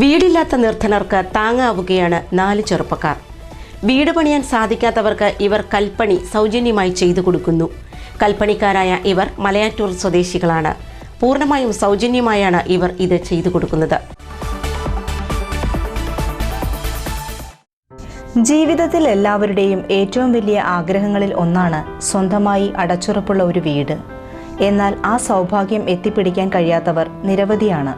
വീടില്ലാത്ത നിർധനർക്ക് താങ്ങാവുകയാണ് നാല് ചെറുപ്പക്കാർ. വീട് പണിയാൻ സാധിക്കാത്തവർക്ക് ഇവർ കൽപ്പണി സൗജന്യമായി ചെയ്തു കൊടുക്കുന്നു. കൽപ്പണിക്കാരായ ഇവർ മലയാറ്റൂർ സ്വദേശികളാണ്. പൂർണമായും സൗജന്യമായാണ് ഇവർ ഇത് ചെയ്തു കൊടുക്കുന്നത്. ജീവിതത്തിൽ എല്ലാവരുടെയും ഏറ്റവും വലിയ ആഗ്രഹങ്ങളിൽ ഒന്നാണ് സ്വന്തമായി അടച്ചുറപ്പുള്ള ഒരു വീട്. എന്നാൽ ആ സൗഭാഗ്യം എത്തിപ്പിടിക്കാൻ കഴിയാത്തവർ നിരവധിയാണ്.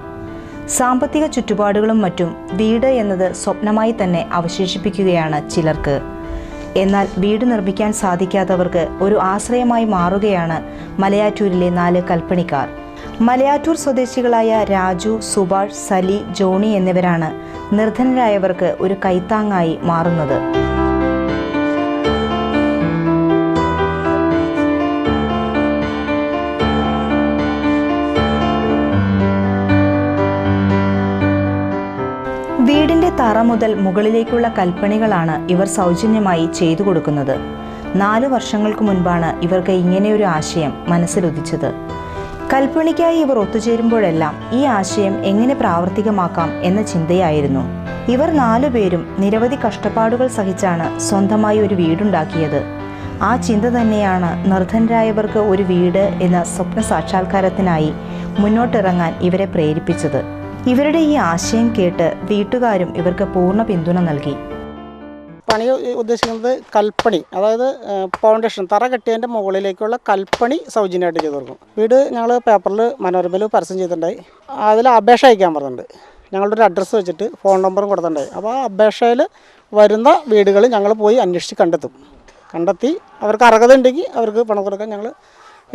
സാമ്പത്തിക ചുറ്റുപാടുകളും മറ്റും വീട് എന്നത് സ്വപ്നമായി തന്നെ അവശേഷിപ്പിക്കുകയാണ് ചിലർക്ക്. എന്നാൽ വീട് നിർമ്മിക്കാൻ സാധിക്കാത്തവർക്ക് ഒരു ആശ്രയമായി മാറുകയാണ് മലയാറ്റൂരിലെ നാല് കൽപ്പണിക്കാർ. മലയാറ്റൂർ സ്വദേശികളായ രാജു സുഭാഷ് സലി ജോണി എന്നിവരാണ് നിർധനരായവർക്ക് ഒരു കൈത്താങ്ങായി മാറുന്നത്. വീടിന്റെ തറ മുതൽ മുകളിലേക്കുള്ള കൽപ്പണികളാണ് ഇവർ സൗജന്യമായി ചെയ്തു കൊടുക്കുന്നത്. നാല് വർഷങ്ങൾക്ക് മുൻപാണ് ഇവർക്ക് ഇങ്ങനെയൊരു ആശയം മനസ്സിലുദിച്ചത്. കൽപ്പണിക്കായി ഇവർ ഒത്തുചേരുമ്പോഴെല്ലാം ഈ ആശയം എങ്ങനെ പ്രാവർത്തികമാക്കാം എന്ന ചിന്തയായിരുന്നു. ഇവർ നാലുപേരും നിരവധി കഷ്ടപ്പാടുകൾ സഹിച്ചാണ് സ്വന്തമായി ഒരു വീടുണ്ടാക്കിയത്. ആ ചിന്ത തന്നെയാണ് നിർധനരായവർക്ക് ഒരു വീട് എന്ന സ്വപ്ന സാക്ഷാത്കാരത്തിനായി മുന്നോട്ടിറങ്ങാൻ ഇവരെ പ്രേരിപ്പിച്ചത്. ഇവരുടെ ഈ ആശയം കേട്ട് വീട്ടുകാരും ഇവർക്ക് പൂർണ പിന്തുണ നൽകി. പണി ഉദ്ദേശിക്കുന്നത് കൽപ്പണി അതായത് ഫൗണ്ടേഷൻ തറ കെട്ടിയതിന്റെ മുകളിലേക്കുള്ള കൽപ്പണി സൗജന്യമായിട്ട് ചെയ്ത് കൊടുക്കും. വീട് ഞങ്ങൾ പേപ്പറിൽ മനോരമയിൽ പരസ്യം ചെയ്തിട്ടുണ്ടായി. അതിൽ അപേക്ഷ അയക്കാൻ പറഞ്ഞിട്ടുണ്ട്. ഞങ്ങളുടെ ഒരു അഡ്രസ്സ് വെച്ചിട്ട് ഫോൺ നമ്പറും കൊടുത്തിട്ടുണ്ടായി. അപ്പോൾ ആ അപേക്ഷയിൽ വരുന്ന വീടുകൾ ഞങ്ങൾ പോയി അന്വേഷിച്ച് കണ്ടെത്തും. കണ്ടെത്തി അവർക്ക് അർഹത ഉണ്ടെങ്കിൽ അവർക്ക് പണം കൊടുക്കാൻ ഞങ്ങൾ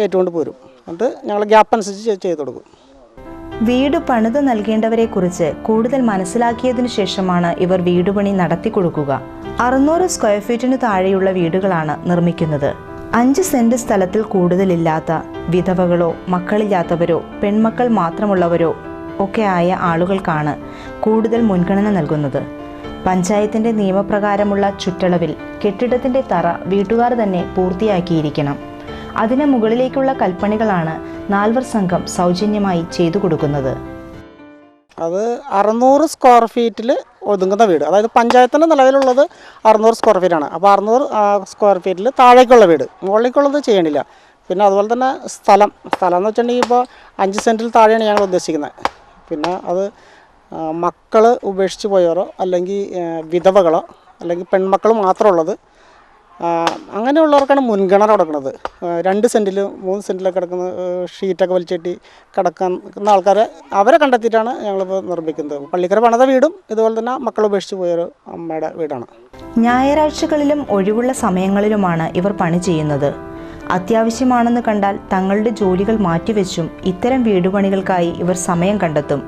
ഏറ്റുകൊണ്ട് പോരും. എന്നിട്ട് ഞങ്ങൾ ഗ്യാപ്പ് അനുസരിച്ച് ചെയ്ത് കൊടുക്കും. വീട് പണിത് നൽകേണ്ടവരെക്കുറിച്ച് കൂടുതൽ മനസ്സിലാക്കിയതിനു ശേഷമാണ് ഇവർ വീടുപണി നടത്തി കൊടുക്കുക. അറുന്നൂറ് സ്ക്വയർ ഫീറ്റിന് താഴെയുള്ള വീടുകളാണ് നിർമ്മിക്കുന്നത്. അഞ്ച് സെന്റ് സ്ഥലത്തിൽ കൂടുതലില്ലാത്ത വിധവകളോ മക്കളില്ലാത്തവരോ പെൺമക്കൾ മാത്രമുള്ളവരോ ഒക്കെ ആയ ആളുകൾക്കാണ് കൂടുതൽ മുൻഗണന നൽകുന്നത്. പഞ്ചായത്തിന്റെ നിയമപ്രകാരമുള്ള ചുറ്റളവിൽ കെട്ടിടത്തിന്റെ തറ വീട്ടുകാർ തന്നെ പൂർത്തിയാക്കിയിരിക്കണം. അതിന് മുകളിലേക്കുള്ള കൽപ്പണികളാണ് നാൽവർ സംഘം സൗജന്യമായി ചെയ്തു കൊടുക്കുന്നത്. അത് അറുന്നൂറ് സ്ക്വയർ ഫീറ്റിൽ ഒതുങ്ങുന്ന വീട്. അതായത് പഞ്ചായത്തിന്റെ നിലവിലുള്ളത് അറുന്നൂറ് സ്ക്വയർ ഫീറ്റാണ് അപ്പോൾ അറുന്നൂറ് സ്ക്വയർ ഫീറ്റിൽ താഴേക്കുള്ള വീട്. മുകളിലേക്കുള്ളത് ചെയ്യണില്ല. പിന്നെ അതുപോലെ തന്നെ സ്ഥലം. സ്ഥലം എന്ന് വെച്ചിട്ടുണ്ടെങ്കിൽ ഇപ്പോൾ അഞ്ച് സെന്റിൽ താഴെയാണ് ഞങ്ങൾ ഉദ്ദേശിക്കുന്നത്. പിന്നെ അത് മക്കൾ ഉപേക്ഷിച്ച് പോയവരോ അല്ലെങ്കിൽ വിധവകളോ അല്ലെങ്കിൽ പെൺമക്കൾ മാത്രമുള്ളത് അങ്ങനെയുള്ളവർക്കാണ് മുൻഗണന കൊടുക്കുന്നത്. രണ്ട് സെന്റിൽ മൂന്ന് സെന്റിലൊക്കെ കിടക്കുന്ന ഷീറ്റൊക്കെ വലിച്ചെട്ടി കിടക്കുന്ന ആൾക്കാരെ അവരെ കണ്ടെത്തിയിട്ടാണ് ഞങ്ങളിപ്പോൾ നിർമ്മിക്കുന്നത്. പള്ളിക്കര പണിത വീടും ഇതുപോലെ തന്നെ മക്കൾ ഉപേക്ഷിച്ച് പോയൊരു അമ്മയുടെ വീടാണ്. ഞായറാഴ്ചകളിലും ഒഴിവുള്ള സമയങ്ങളിലുമാണ് ഇവർ പണി ചെയ്യുന്നത്. അത്യാവശ്യമാണെന്ന് കണ്ടാൽ തങ്ങളുടെ ജോലികൾ മാറ്റിവെച്ചും ഇത്തരം വീടുപണികൾക്കായി ഇവർ സമയം കണ്ടെത്തും.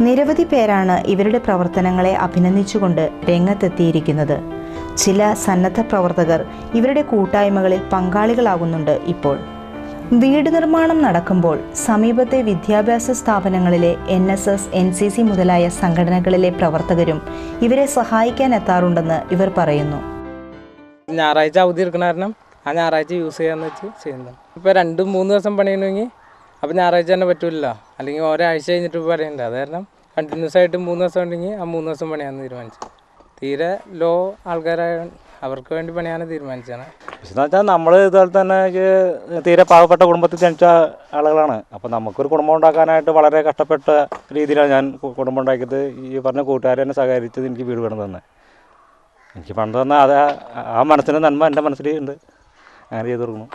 നിരവധി പേരാണ് ഇവരുടെ പ്രവർത്തനങ്ങളെ അഭിനന്ദിച്ചുകൊണ്ട് രംഗത്തെത്തിയിരിക്കുന്നത്. ചില സന്നദ്ധ പ്രവർത്തകർ ഇവരുടെ കൂട്ടായ്മകളിൽ പങ്കാളികളാകുന്നുണ്ട് ഇപ്പോൾ. വീട് നിർമ്മാണം നടക്കുമ്പോൾ സമീപത്തെ വിദ്യാഭ്യാസ സ്ഥാപനങ്ങളിലെ N S S N C C മുതലായ സംഘടനകളിലെ പ്രവർത്തകരും ഇവരെ സഹായിക്കാൻ എത്താറുണ്ടെന്ന് ഇവർ പറയുന്നു. ഞായറാഴ്ച അവധി എടുക്കണ ആ ഞായറാഴ്ച യൂസ് ചെയ്യാന്ന് വെച്ച് ചെയ്യുന്നത് ഇപ്പോൾ രണ്ട് മൂന്ന് ദിവസം പണിയണമെങ്കിൽ അപ്പോൾ ഞായറാഴ്ച തന്നെ പറ്റൂലല്ലോ. അല്ലെങ്കിൽ ഒരാഴ്ച കഴിഞ്ഞിട്ട് പറയണ്ട അത് കാരണം കണ്ടിന്യൂസ് ആയിട്ട് മൂന്ന് ദിവസം ഉണ്ടെങ്കിൽ ആ മൂന്ന് ദിവസം പണിയാന്ന് തീരുമാനിച്ചു. തീരെ ലോ ആൾക്കാരായ അവർക്ക് വേണ്ടി പണിയാണ് തീരുമാനിച്ചത് എന്ന് വെച്ചാൽ നമ്മൾ ഇതുപോലെ തന്നെ തീരെ പാവപ്പെട്ട കുടുംബത്തിൽ ജനിച്ച ആളുകളാണ്. അപ്പോൾ നമുക്കൊരു കുടുംബം ഉണ്ടാക്കാനായിട്ട് വളരെ കഷ്ടപ്പെട്ട രീതിയിലാണ് ഞാൻ കുടുംബം ഉണ്ടാക്കിയത്. ഈ പറഞ്ഞ കൂട്ടുകാരെ എന്നെ സഹകരിച്ചത് എനിക്ക് വീട് വേണം തന്നെ. എനിക്ക് പണ്ട് തന്നെ അത് ആ- മനസ്സിന്റെ നന്മ എന്റെ മനസ്സിൽ ഉണ്ട്. അങ്ങനെ ചെയ്തു കൊടുക്കുന്നു.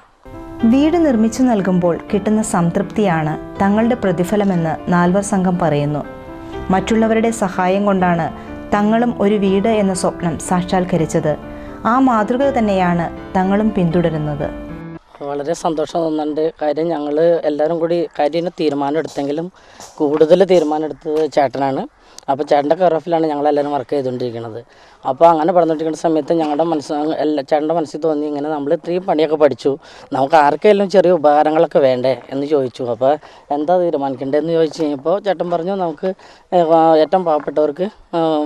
വീട് നിർമ്മിച്ചു നൽകുമ്പോൾ കിട്ടുന്ന സംതൃപ്തിയാണ് തങ്ങളുടെ പ്രതിഫലമെന്ന് നാൽവർ സംഘം പറയുന്നു. മറ്റുള്ളവരുടെ സഹായം കൊണ്ടാണ് തങ്ങളും ഒരു വീട് എന്ന സ്വപ്നം സാക്ഷാത്കരിച്ചത്. ആ മാതൃക തന്നെയാണ് തങ്ങളും പിന്തുടരുന്നത്. വളരെ സന്തോഷം തോന്നുന്നുണ്ട് കാര്യം ഞങ്ങൾ എല്ലാവരും കൂടി കാര്യം തീരുമാനം എടുത്തെങ്കിലും കൂടുതൽ തീരുമാനം എടുത്തത് ചേട്ടനാണ്. അപ്പോൾ ചേട്ടന്റെ കെയർ ഓഫിലാണ് ഞങ്ങളെല്ലാവരും വർക്ക് ചെയ്തുകൊണ്ടിരിക്കുന്നത്. അപ്പോൾ അങ്ങനെ പറഞ്ഞുകൊണ്ടിരിക്കുന്ന സമയത്ത് ഞങ്ങളുടെ മനസ്സ് എല്ലാ ചേട്ടന്റെ മനസ്സിൽ തോന്നി ഇങ്ങനെ നമ്മൾ ഇത്രയും പണിയൊക്കെ പഠിച്ചു. നമുക്ക് ആർക്കെല്ലാം ചെറിയ ഉപകാരങ്ങളൊക്കെ വേണ്ടേ എന്ന് ചോദിച്ചു. അപ്പോൾ എന്താ തീരുമാനിക്കേണ്ടതെന്ന് ചോദിച്ചു കഴിഞ്ഞപ്പോൾ ചേട്ടൻ പറഞ്ഞു നമുക്ക് ഏറ്റവും പാവപ്പെട്ടവർക്ക്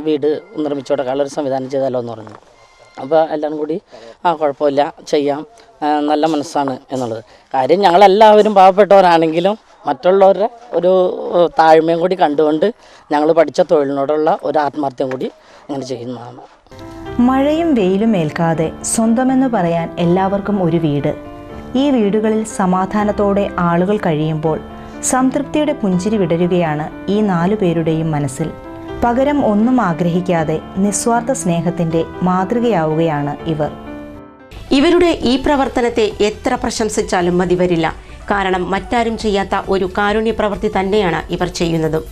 വീട് നിർമ്മിച്ചു കൊടുക്കാനുള്ള ഒരു സംവിധാനം ചെയ്താലോ എന്ന് പറഞ്ഞു. അപ്പോൾ എല്ലാം കൂടി ആ കുഴപ്പമില്ല ചെയ്യാം. നല്ല മനസ്സാണ് എന്നുള്ളത്. കാര്യം ഞങ്ങളെല്ലാവരും പാവപ്പെട്ടവരാണെങ്കിലും മറ്റുള്ളവരുടെ ഒരു താഴ്മയും കൂടി കണ്ടുകൊണ്ട് ഞങ്ങൾ പഠിച്ച തൊഴിലിനോടുള്ള ഒരു ആത്മാർത്ഥ്യം കൂടി ഇങ്ങനെ ചെയ്യുന്നതാണ്. മഴയും വെയിലും ഏൽക്കാതെ സ്വന്തമെന്ന് പറയാൻ എല്ലാവർക്കും ഒരു വീട്. ഈ വീടുകളിൽ സമാധാനത്തോടെ ആളുകൾ കഴിയുമ്പോൾ സംതൃപ്തിയുടെ പുഞ്ചിരി വിടരുകയാണ് ഈ നാലു പേരുടെയും മനസ്സിൽ. പകരം ഒന്നും ആഗ്രഹിക്കാതെ നിസ്വാർത്ഥ സ്നേഹത്തിന്റെ മാതൃകയാവുകയാണ് ഇവർ. ഇവരുടെ ഈ പ്രവർത്തനത്തെ എത്ര പ്രശംസിച്ചാലും മതിവരില്ല കാരണം മറ്റാരും ചെയ്യാത്ത ഒരു കാരുണ്യ പ്രവൃത്തി തന്നെയാണ് ഇവർ ചെയ്യുന്നതും.